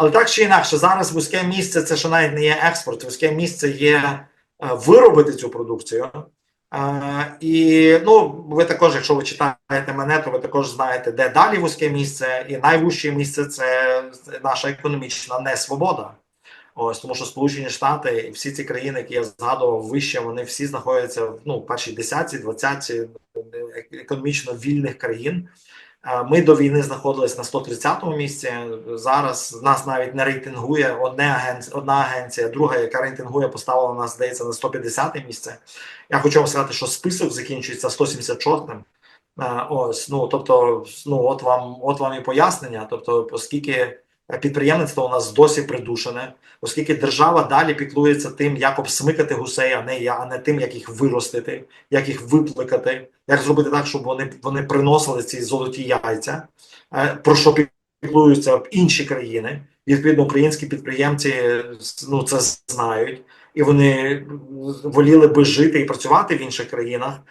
Але так чи інакше, зараз вузьке місце це ще навіть не є експорт, вузьке місце є е, виробити цю продукцію. Е, і ну, ви також, якщо ви читаєте мене, то ви також знаєте, де далі вузьке місце, і найвужче місце це наша економічна несвобода. Ось тому, що Сполучені Штати і всі ці країни, які я згадував вище, вони всі знаходяться в ну, першій десятці, двадцятці економічно вільних країн. Ми до війни знаходились на 130-му місці. Зараз нас навіть не рейтингує одне агенція, одна агенція, друга, яка рейтингує, поставила нас, здається, на 150 місце. Я хочу вам сказати, що список закінчується 176-м. Е, Ось, ну тобто, ну от вам, от вам і пояснення. Тобто, оскільки підприємництво у нас досі придушене, оскільки держава далі піклується тим, як обсмикати гусей, а не я, а не тим, як їх виростити, як їх випликати, як зробити так, щоб вони, вони приносили ці золоті яйця, е, про що піклуються інші країни. Відповідно, українські підприємці ну, це знають, і вони воліли би жити і працювати в інших країнах,